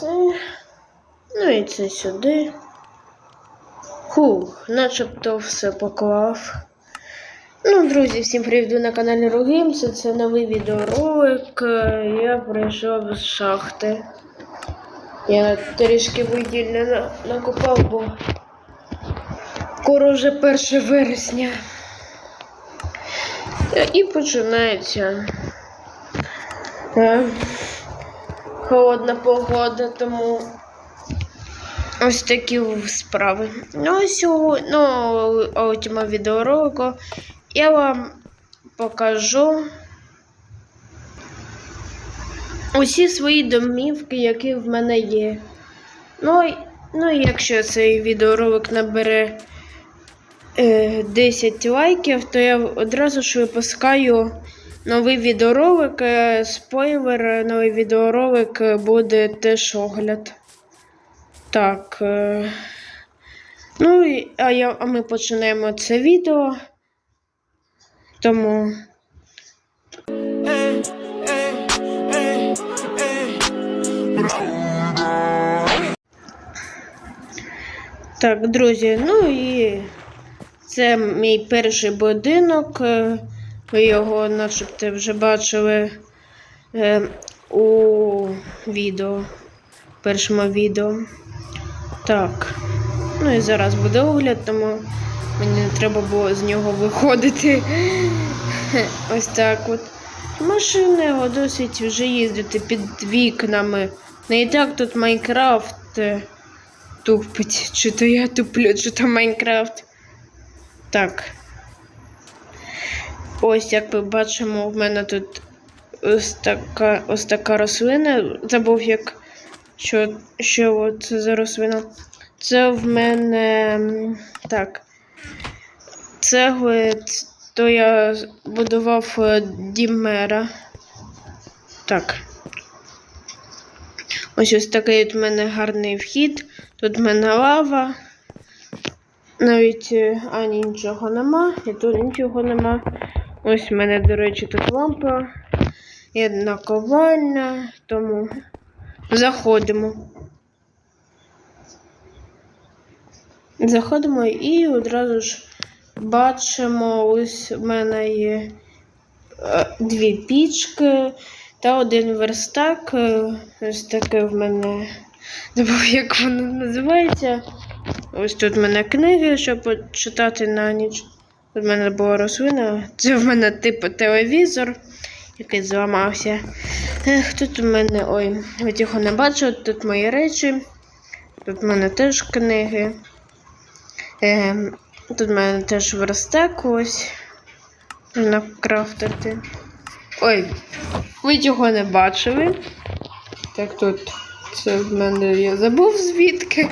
це. Ну і це сюди. Хух, начебто все поклав. Ну, друзі, всім привіт на каналі Ругімс. Це новий відеоролик. Я прийшов з шахти. Я трішки видільно на- накопав, бо скоро вже 1 вересня. І починається е, холодна погода, тому ось такі справи. Ну, сьогодні, ну, цьому відеоролику я вам покажу усі свої домівки, які в мене є. Ну, ну якщо цей відеоролик набере е, 10 лайків, то я одразу ж випускаю новий відеоролик. Е, Спойлер, е, новий відеоролик е, буде теж огляд. Так. Ну, а, я, а ми починаємо це відео. Тому. Так, друзі, ну і це мій перший будинок. Ви його начебто вже бачили е, у відео, першому відео. Так. Ну і зараз буде огляд, тому мені не треба було з нього виходити. Ось так от. Машина його досить вже їздити під вікнами. Не і так тут Майнкрафт е, тупить. Чи то я туплю, чи то Майнкрафт. Так. Ось, як ми бачимо, в мене тут ось така, ось така рослина. Забув, як що, що це за рослина. Це в мене так. Цегли, то я будував е, дім мера. Так. Ось ось такий от в мене гарний вхід. Тут в мене лава. Навіть е, ані нічого нема, і тут нічого нема. Ось в мене, до речі, тут лампа. Є наковальня, тому заходимо. Заходимо і одразу ж бачимо, ось в мене є е, дві пічки та один верстак. Е, Ось таке в мене. Забув, як воно називається. Ось тут в мене книги, щоб почитати на ніч. В мене була рослина. Це в мене типу телевізор, який зламався. Ех, тут в мене. Ой, ви його не бачили, тут мої речі. Тут в мене теж книги. Ем, тут в мене теж верстак ось. Можна крафтити. Ой, ви його не бачили. Так тут це в мене я забув звідки.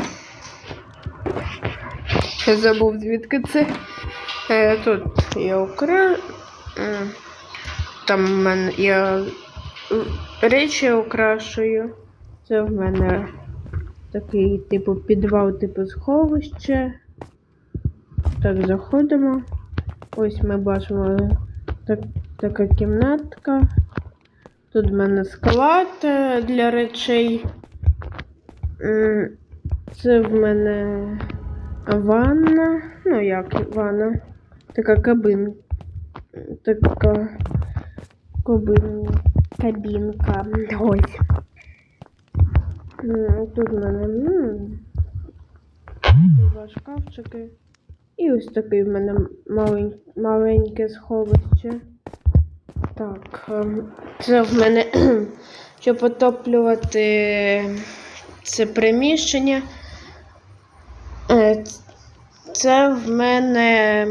Я забув звідки це. Е, тут я укра. м, Там в мене я е, речі окрашую. Це в мене такий типу підвал, типу сховище. Так, заходимо. Ось ми бачимо так, така кімнатка. Тут в мене склад е, для речей. Це в мене ванна. Ну як ванна? Така кабин. Така кабин. Кабінка. Ось. Тут в мене м, два шкафчики. І ось такий в мене малень, маленьке сховище. Так, ем, це в мене, щоб отоплювати це приміщення. Це в мене,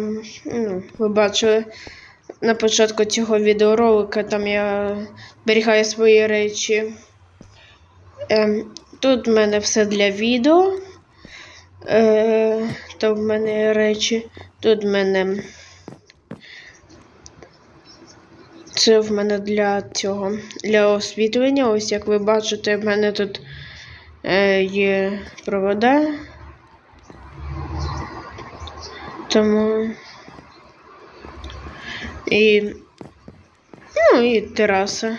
ну, ви бачили на початку цього відеоролика, там я зберігаю свої речі. Ем, Тут в мене все для відео. Е, в мене речі. Тут в мене. Це в мене для цього. Для освітлення. Ось як ви бачите, в мене тут е, є провода. Тому. І. Ну і тераса.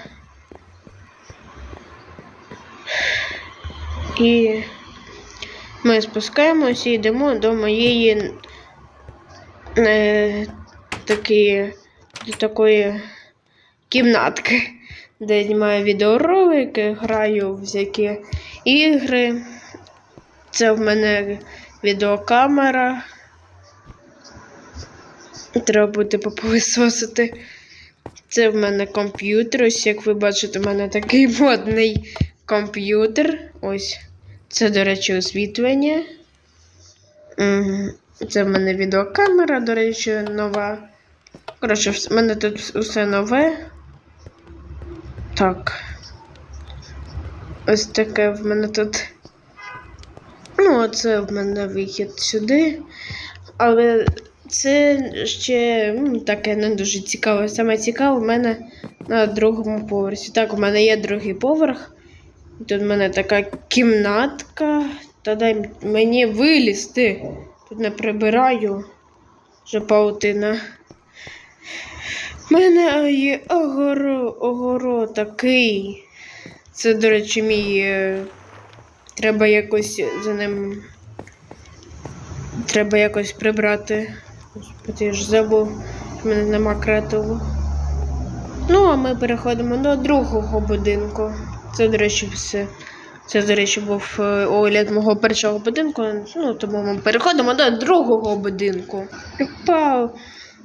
І ми спускаємося і йдемо до моєї е, такі, до такої кімнатки, де знімаю відеоролики, граю в всякі ігри. Це в мене відеокамера. Треба буде попилисосити. Це в мене комп'ютер. Ось як ви бачите, в мене такий модний комп'ютер. Ось. Це, до речі, освітлення. Це в мене відеокамера, до речі, нова. Коротше, в мене тут усе нове. Так. Ось таке в мене тут. Ну, оце в мене вихід сюди. Але це ще м, таке не дуже цікаве. Саме цікаве в мене на другому поверсі. Так, у мене є другий поверх. Тут в мене така кімнатка. Та дай мені вилізти. Тут не прибираю. Вже паутина. У мене є огоро, огоро такий. Це, до речі, мій. е, Треба якось за ним. Треба якось прибрати. Господи, ж забув, що в мене нема креативу. Ну, а ми переходимо до другого будинку. Це, до речі, все. Це, до речі, був е, огляд мого першого будинку. Ну, тому ми переходимо до другого будинку. Пау.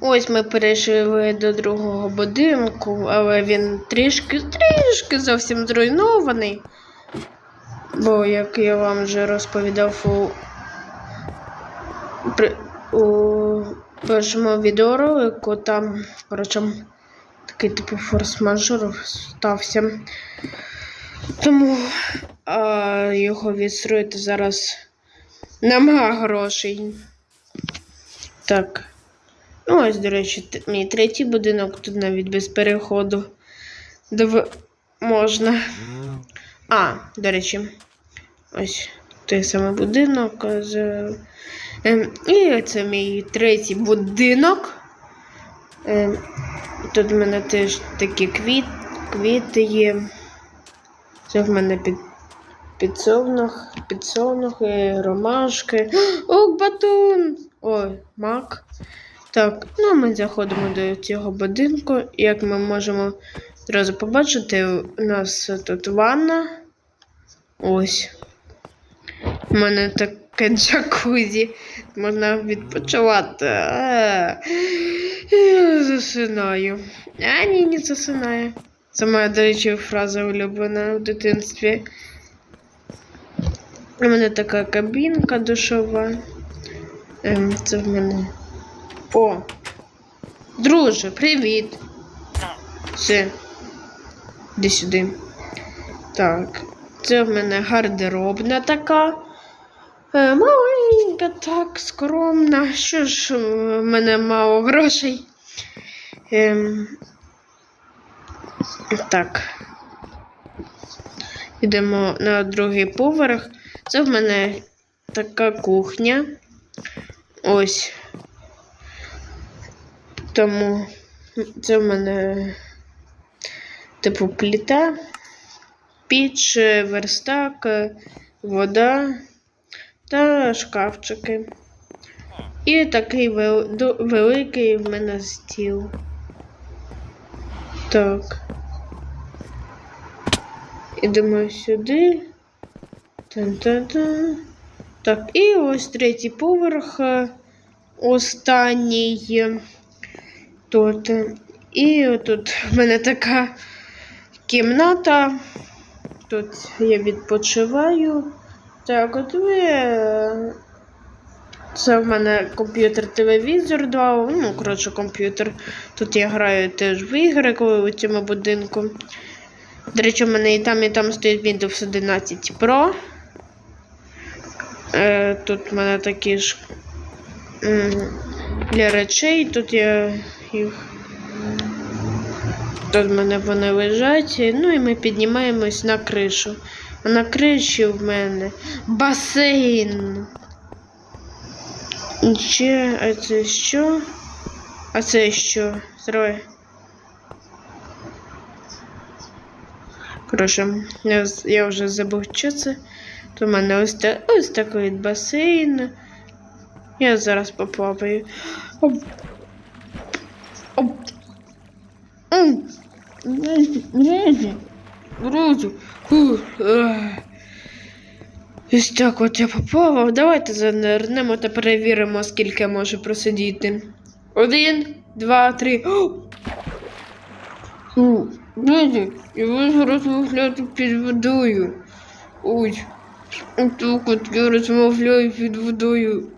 Ось ми перейшли до другого будинку, але він трішки, трішки зовсім зруйнований. Бо, як я вам вже розповідав у, у першому відеоролику, там, коротше, такий типу форс-мажор стався. Тому а, його відстроїти зараз нема грошей. Так. Ну, ось, до речі, мій третій будинок тут навіть без переходу. Дов... Можна. А, до речі, ось той самий будинок. З... Ем, і це мій третій будинок. Ем, тут в мене теж такі квіт... квіти є. Це в мене під... підсолнух, підсолнухи, ромашки. О, батун! Ой, мак. Так, ну ми заходимо до цього будинку. Як ми можемо одразу побачити, у нас тут ванна. Ось. У мене таке джакузі. Можна відпочивати. Я засинаю. А, ні, не засинаю. Це моя, до речі, фраза улюблена в дитинстві. У мене така кабінка душова. Ем, це в мене. О! Друже, привіт! Все. Іди сюди. Так. Це в мене гардеробна така. Е, маленька, так, скромна. Що ж, е, в мене мало грошей. Ем, так. Йдемо на другий поверх. Це в мене така кухня. Ось. Тому це в мене типу пліта, піч, верстак, вода та шкафчики. І такий вел- великий в мене стіл. Так. Ідемо сюди. Тан-тан-тан. Так, і ось третій поверх. е, Останній тут. І тут в мене така кімната. Тут я відпочиваю. Так, от е, Це в мене комп'ютер-телевізор два. Ну, коротше, комп'ютер. Тут я граю теж в ігри, коли у цьому будинку. До речі, у мене і там, і там стоїть Windows 11 Pro. Е, тут в мене такі ж для речей. Тут я їх. Тут в мене вони лежать. Ну і ми піднімаємось на кришу. А на в мене басейн. Ще, а це що? А це що? Зрой. Коротше, я, вже забув, що це. То в мене ось, та, ось такий басейн. Я зараз поплаваю. Оп. Оп. М. Друзі, Фух, ех. Ось так от я поплавав. Давайте занирнемо та перевіримо, скільки може просидіти. Один, два, три. Фу, Друзі, я можу розмовляти під водою. Ой, отак от я розмовляю під водою.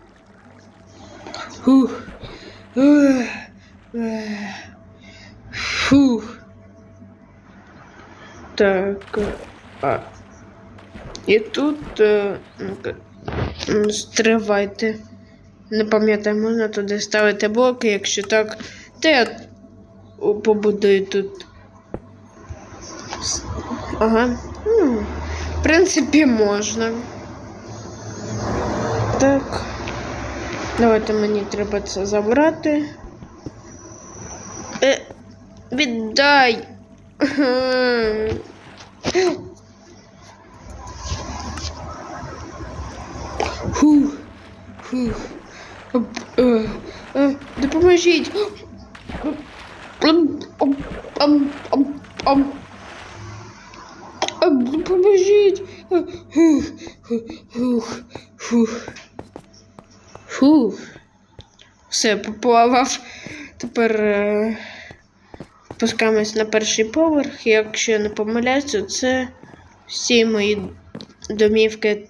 Фух. Фух. Так. А. І тут. е, Стривайте. Не пам'ятаю, можна туди ставити блоки, якщо так, то я побудую тут. Ага. Ну, в принципі, можна. Так. Давайте мені треба це забрати. Е, віддай. Фух. Оп, е, е, Допоможіть. Допоможіть. Е, Фух. Фух. Фух. Фух. Все, поплавав. Тепер спускаємось на перший поверх. Якщо я не помиляюся, це всі мої домівки,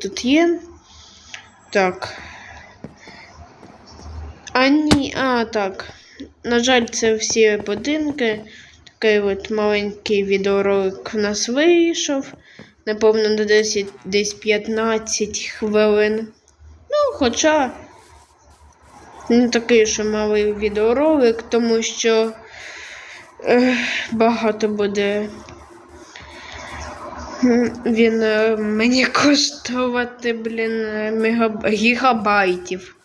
тут є. Так. А ні, а так. На жаль, це всі будинки. Такий от маленький відеоролик у нас вийшов. Напевно, на 10, десь 15 хвилин. Ну, хоча не такий, що малий відеоролик, тому що багато буде він е, мені коштувати, блін, гігабайтів.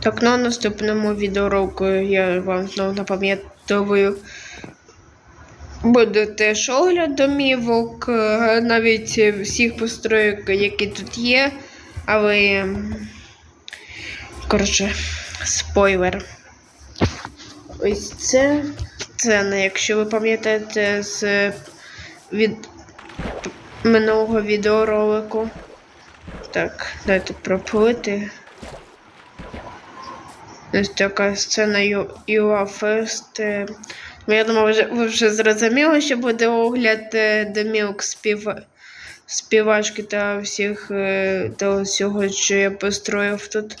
Так, на наступному відеоролику я вам знову напам'ятовую. Буде теж огляд домівок, е, навіть всіх построїк, які тут є. Але, коротше, спойлер. Ось це. Це не якщо ви пам'ятаєте з від минулого відеоролику. Так, дайте проплити. Ось така сцена UA Fest. Е, ну, Я думаю, ви вже зрозуміли, що буде огляд е, домівок спів... співачки та всіх е, та всього, що я построїв тут.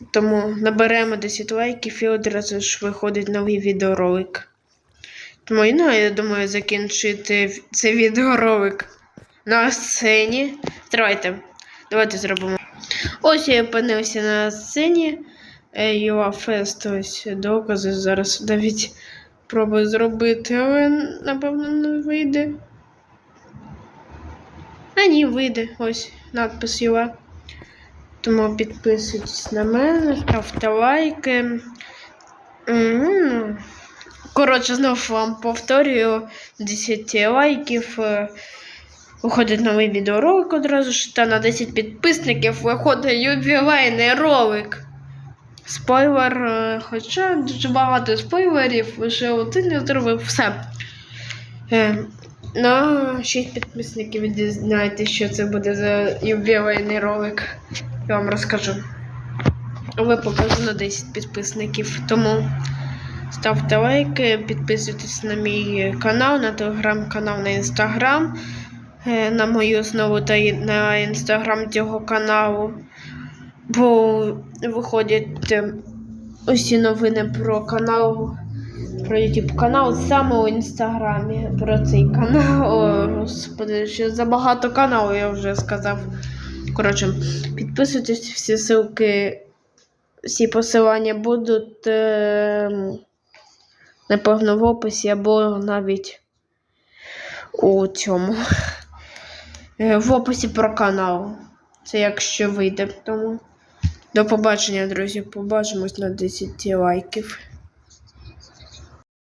Е, Тому наберемо 10 лайків і одразу ж виходить новий відеоролик. Тому ну, я думаю закінчити цей відеоролик на сцені. Давайте, давайте зробимо. Ось я опинився на сцені. UA Fest, ось докази. Зараз навіть пробую зробити, але напевно не вийде. А ні, вийде. Ось надпис UA. Тому підписуйтесь на мене, ставте лайки. Коротше, знову вам повторюю 10 лайків. е, Виходить новий відеоролик одразу ж, та на 10 підписників виходить ювілейний ролик. Спойлер, е, хоча дуже багато спойлерів, вже один не зробив все. Е, на 6 підписників дізнаєтесь, що це буде за ювілейний ролик. Я вам розкажу. Але покажу на 10 підписників. Тому ставте лайки, підписуйтесь на мій канал, на телеграм-канал, на інстаграм, е, на мою основу та на інстаграм цього каналу. Бо виходять е, усі новини про канал, про YouTube канал саме у інстаграмі. Про цей канал. Господи, що забагато каналу я вже сказав. Коротше, підписуйтесь, всі ссылки, всі посилання будуть, е, напевно, в описі або навіть у цьому. Е, в описі про канал. Це якщо вийде. Тому до побачення, друзі. Побачимось на 10 лайків.